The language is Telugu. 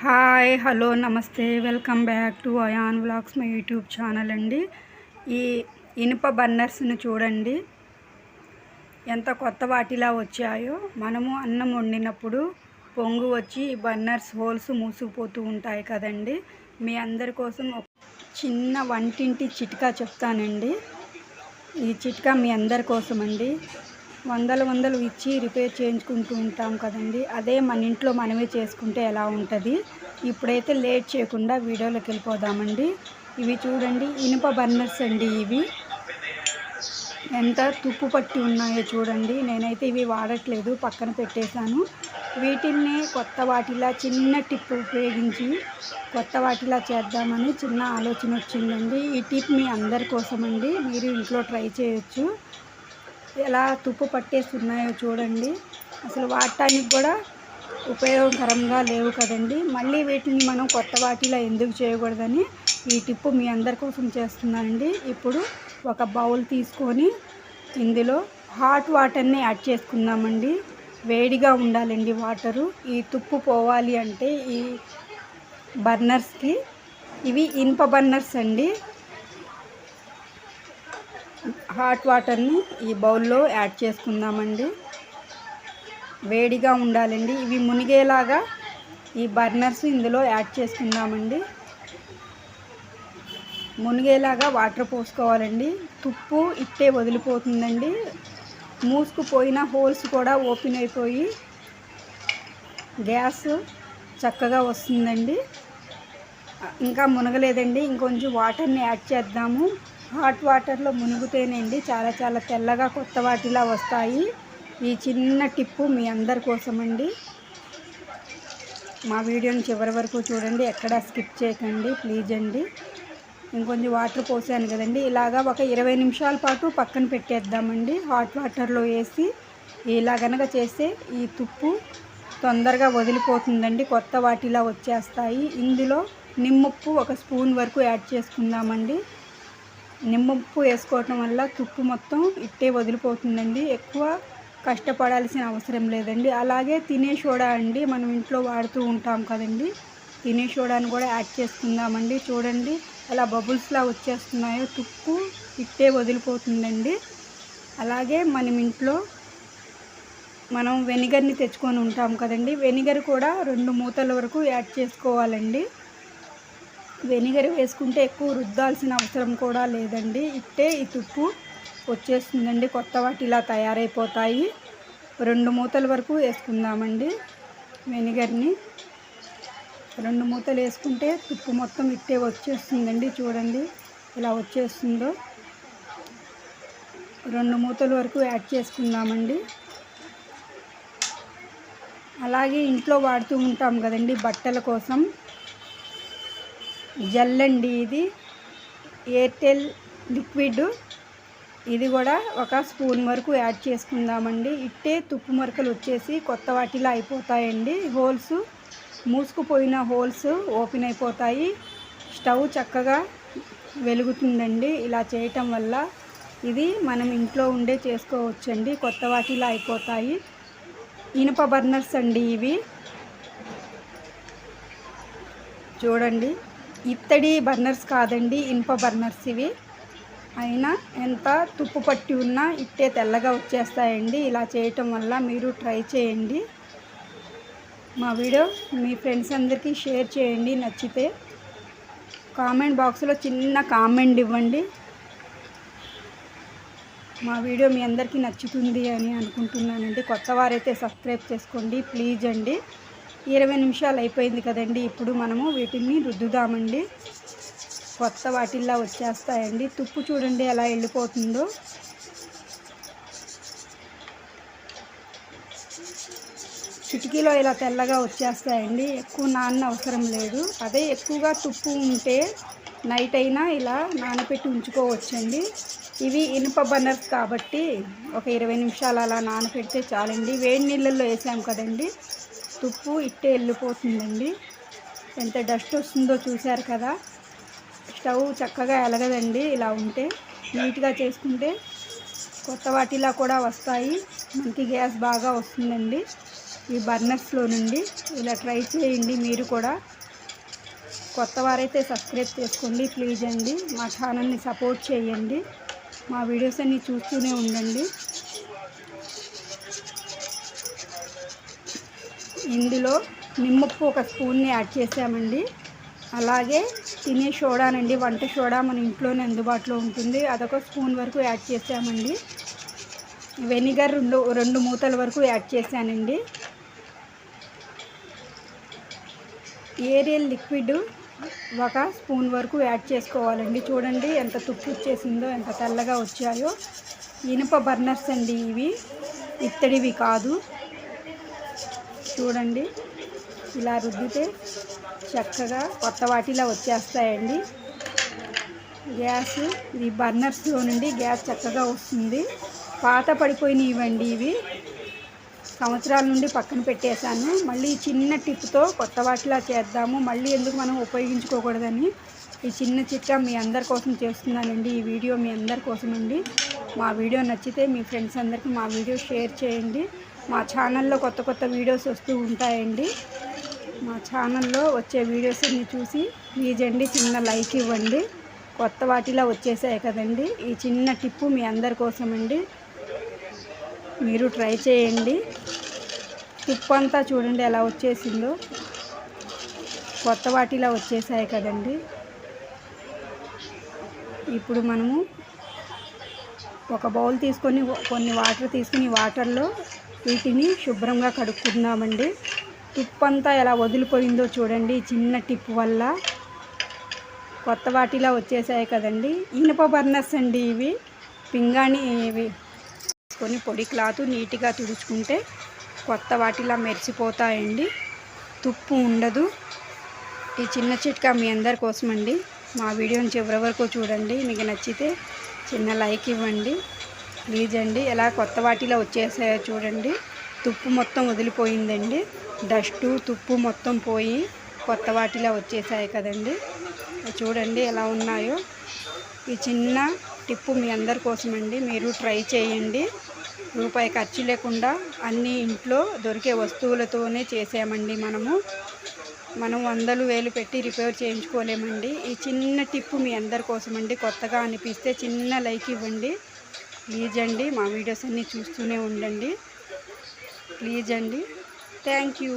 హాయ్ హలో నమస్తే. Welcome back to Ayaan vlogs my YouTube channel అండి. ఈ ఇనుప బర్నర్స్ని చూడండి. ఎంత కొత్త వాటిలా వచ్చాయో. మనము అన్నం వండినప్పుడు పొంగు వచ్చి ఈ బర్నర్స్ హోల్స్ మూసుకుపోతూ ఉంటాయి కదండి. మీ అందరి కోసం ఒక చిన్న వంటింటి చిట్కా చెప్తానండి. ఈ చిట్కా మీ అందరి కోసం అండి వందలు వందలు ఇచ్చి రిపేర్ చేయించుకుంటూ ఉంటాం కదండి. అదే మన ఇంట్లో మనమే చేసుకుంటే ఎలా ఉంటుంది? ఇప్పుడైతే లేట్ చేయకుండా వీడియోలోకి వెళ్ళిపోదామండి. ఇవి చూడండి ఇనుప బర్నర్స్ అండి ఇవి. ఎంత తుప్పు పట్టి ఉన్నాయో చూడండి. నేనైతే ఇవి వాడట్లేదు పక్కన పెట్టేశాను. వీటిని కొత్త వాటిలా చిన్న టిప్ ఉపయోగించి కొత్త వాటిలా చేద్దామని చిన్న ఆలోచన వచ్చిందండి. ఈ టిప్ మీ అందరి కోసమండి. మీరు ఇంట్లో ట్రై చేయొచ్చు. ఎలా తుప్పు పట్టేస్తున్నాయో చూడండి. అసలు వాడటానికి కూడా ఉపయోగకరంగా లేవు కదండి. మళ్ళీ వీటిని మనం కొత్త వాటిలో ఎందుకు చేయకూడదని ఈ టిప్పు మీ అందరి కోసం చేస్తున్నానండి. ఇప్పుడు ఒక బౌల్ తీసుకొని ఇందులో హాట్ వాటర్ని యాడ్ చేసుకుందామండి. వేడిగా ఉండాలండి వాటరు. ఈ తుప్పు పోవాలి అంటే ఈ బర్నర్స్కి. ఇవి ఇనుప బర్నర్స్ అండి. హాట్ వాటర్ని ఈ బౌల్లో యాడ్ చేసుకుందామండి. వేడిగా ఉండాలండి. ఇవి మునిగేలాగా ఈ బర్నర్స్ ఇందులో యాడ్ చేసుకుందామండి. మునిగేలాగా వాటర్ పోసుకోవాలండి. తుప్పు ఇట్టే వదిలిపోతుందండి. మూసుకుపోయిన హోల్స్ కూడా ఓపెన్ అయిపోయి గ్యాస్ చక్కగా వస్తుందండి. ఇంకా మునగలేదండి. ఇంకొంచెం వాటర్ని యాడ్ చేద్దాము. హాట్ వాటర్లో మునుగుతేనండి చాలా చాలా తెల్లగా కొత్త వాటిలా వస్తాయి. ఈ చిన్న టిప్పు మీ అందరి కోసమండి. మా వీడియోని చివరి వరకు చూడండి. ఎక్కడ స్కిప్ చేయకండి. ప్లీజ్ అండి. ఇంకొంచెం వాటర్ పోసాను కదండి. ఇలాగా ఒక ఇరవై నిమిషాల పాటు పక్కన పెట్టేద్దామండి. హాట్ వాటర్లో వేసి ఇలా కనుక చేస్తే ఈ తుప్పు తొందరగా వదిలిపోతుందండి. కొత్త వాటిలా వచ్చేస్తాయి. ఇందులో నిమ్మప్పు ఒక స్పూన్ వరకు యాడ్ చేసుకుందామండి. నిమ్మప్పు వేసుకోవటం వల్ల తుప్పు మొత్తం ఇట్టే వదిలిపోతుందండి. ఎక్కువ కష్టపడాల్సిన అవసరం లేదండి. అలాగే తినే సోడా అండి మనం ఇంట్లో వాడుతూ ఉంటాం కదండి. తినే సోడాని కూడా యాడ్ చేసుకుందామండి. చూడండి అలా బబుల్స్లా వచ్చేస్తున్నాయో. తుప్పు ఇట్టే వదిలిపోతుందండి. అలాగే మనం ఇంట్లో మనం వెనిగర్ని తెచ్చుకొని ఉంటాం కదండి. వెనిగర్ కూడా రెండు మూతల వరకు యాడ్ చేసుకోవాలండి. వెనిగర్ వేసుకుంటే ఎక్కువ రుద్దాల్సిన అవసరం కూడా లేదండి. ఇట్టే ఈ తుప్పు వచ్చేస్తుందండి. కొత్త వాటి ఇలా తయారైపోతాయి. రెండు మూతల వరకు వేసుకుందామండి వెనిగర్ని. రెండు మూతలు వేసుకుంటే తుప్పు మొత్తం ఇట్టే వచ్చేస్తుందండి. చూడండి ఇలా వచ్చేస్తుందో. రెండు మూతల వరకు యాడ్ చేసుకుందామండి. అలాగే ఇంట్లో వాడుతూ ఉంటాం కదండి బట్టల కోసం. జెల్ అండి ఇది. ఎయిర్టెల్ లిక్విడ్. ఇది కూడా ఒక స్పూన్ వరకు యాడ్ చేసుకుందామండి. ఇట్టే తుప్పు మరకలు వచ్చేసి కొత్త వాటిలా అయిపోతాయండి. హోల్స్ మూసుకుపోయిన హోల్స్ ఓపెన్ అయిపోతాయి. స్టవ్ చక్కగా వెలుగుతుందండి ఇలా చేయటం వల్ల. ఇది మనం ఇంట్లో ఉండే చేసుకోవచ్చండి. కొత్త వాటిలా అయిపోతాయి. ఇనుప బర్నర్స్ అండి ఇవి. చూడండి. ఇత్తడి బర్నర్స్ కాదండి ఇనుప బర్నర్స్ ఇవి. అయినా ఎంత తుప్పు పట్టి ఉన్నా ఇట్టే తెల్లగా వచ్చేస్తాయండి. ఇలా చేయటం వల్ల మీరు ట్రై చేయండి. మా వీడియో మీ ఫ్రెండ్స్ అందరికీ షేర్ చేయండి. నచ్చితే కామెంట్ బాక్స్లో చిన్న కామెంట్ ఇవ్వండి. మా వీడియో మీ అందరికీ నచ్చుతుంది అని అనుకుంటున్నానండి. కొత్త వారైతే సబ్స్క్రైబ్ చేసుకోండి. ప్లీజ్ అండి. ఇరవై నిమిషాలు అయిపోయింది కదండి. ఇప్పుడు మనము వీటిని రుద్దుదామండి. కొత్త వాటిల్లా వచ్చేస్తాయండి. తుప్పు చూడండి ఎలా వెళ్ళిపోతుందో. కిటికీలో ఇలా తెల్లగా వచ్చేస్తాయండి. ఎక్కువ నాన్న అవసరం లేదు. అదే ఎక్కువగా తుప్పు ఉంటే నైట్ అయినా ఇలా నానపెట్టి ఉంచుకోవచ్చండి. ఇవి ఇనుప బర్నర్స్ కాబట్టి ఒక ఇరవై నిమిషాలు అలా నానబెడితే చాలండి. వేడి నీళ్ళల్లో వేసాం కదండి. తుప్పు ఇట్టే వెళ్ళిపోతుందండి. ఎంత డస్ట్ వస్తుందో చూశారు కదా. స్టవ్ చక్కగా ఎలగదండి ఇలా ఉంటే. నీట్గా చేసుకుంటే కొత్త వాటిలా కూడా వస్తాయి. మనకి గ్యాస్ బాగా వస్తుందండి. ఈ బర్నర్స్లో నుండి ఇలా ట్రై చేయండి మీరు కూడా. కొత్త వారైతే సబ్స్క్రైబ్ చేసుకోండి ప్లీజ్ అండి. మా ఛానల్ని సపోర్ట్ చేయండి. మా వీడియోస్ అన్నీ చూస్తూనే ఉండండి. ఇందులో నిమ్మప్పు ఒక స్పూన్ని యాడ్ చేసామండి. అలాగే తినే సోడానండి వంట సోడా మన ఇంట్లోనే అందుబాటులో ఉంటుంది. అదొక స్పూన్ వరకు యాడ్ చేసామండి. వెనిగర్ రెండు రెండు మూతల వరకు యాడ్ చేశానండి. ఏరియల్ లిక్విడ్ ఒక స్పూన్ వరకు యాడ్ చేసుకోవాలండి. చూడండి ఎంత తుప్పు వచ్చేసిందో ఎంత తెల్లగా వచ్చాయో. ఇనుప బర్నర్స్ అండి ఇవి. ఇత్తడివి కాదు. చూడండి. ఇలా రుద్దితే చక్కగా కొత్త వాటిలా వచ్చేస్తాయండి. గ్యాస్ ఈ బర్నర్స్లో నుండి గ్యాస్ చక్కగా వస్తుంది. పాత పడిపోయినవండి ఇవి. సంవత్సరాల నుండి పక్కన పెట్టేశాను. మళ్ళీ చిన్న టిప్తో కొత్త వాటిలా చేద్దాము. మళ్ళీ ఎందుకు మనం ఉపయోగించుకోకూడదని ఈ చిన్న చిట్కా మీ అందరి కోసం చేస్తున్నానండి. ఈ వీడియో మీ అందరి కోసం అండి మా వీడియో నచ్చితే మీ ఫ్రెండ్స్ అందరికీ మా వీడియో షేర్ చేయండి. మా ఛానల్లో కొత్త కొత్త వీడియోస్ వస్తూ ఉంటాయండి. మా ఛానల్లో వచ్చే వీడియోస్ని చూసి ప్లీజ్ అండి చిన్న లైక్ ఇవ్వండి. కొత్త వాటిలా వచ్చేసాయి కదండి. ఈ చిన్న టిప్పు మీ అందరి కోసం అండి. మీరు ట్రై చేయండి. టిప్ అంతా చూడండి ఎలా వచ్చేసిందో. కొత్త వాటిలా వచ్చేసాయి కదండి. ఇప్పుడు మనము ఒక బౌల్ తీసుకొని కొన్ని వాటర్ తీసుకుని వాటర్లో వీటిని శుభ్రంగా కడుక్కుందామండి టిప్ అంతా ఎలా వదిలిపోయిందో చూడండి చిన్న టిప్ వల్ల. కొత్త వాటిలా వచ్చేసాయి కదండి. ఇనుప బర్నర్స్ అండి ఇవి. పింగాణి ఇవి. తీసుకొని పొడి క్లాత్ నీట్గా తుడుచుకుంటే కొత్త వాటిలా మెరిసిపోతాయండి. తుప్పు ఉండదు. ఈ చిన్న చిట్కా మీ అందరి కోసమండి. మా వీడియోని చివరి వరకు చూడండి. మీకు నచ్చితే చిన్న లైక్ ఇవ్వండి. ప్లీజ్ అండి. ఎలా కొత్త వాటిలో వచ్చేసాయో చూడండి. తుప్పు మొత్తం వదిలిపోయిందండి. డస్టు తుప్పు మొత్తం పోయి కొత్త వాటిలో వచ్చేసాయి కదండి. చూడండి ఎలా ఉన్నాయో. ఈ చిన్న టిప్పు మీ అందరి కోసమండి. మీరు ట్రై చేయండి. రూపాయి ఖర్చు లేకుండా అన్ని ఇంట్లో దొరికే వస్తువులతోనే చేసామండి మనము. మనం వందలు వేలు పెట్టి రిపేర్ చేయించుకోలేమండి. ఈ చిన్న టిప్పు మీ అందరి కోసమండి. కొత్తగా అనిపిస్తే చిన్న లైక్ ఇవ్వండి. ప్లీజ్ అండి మా వీడియోస్ అన్నీ చూస్తూనే ఉండండి. ప్లీజ్ అండి. Thank you.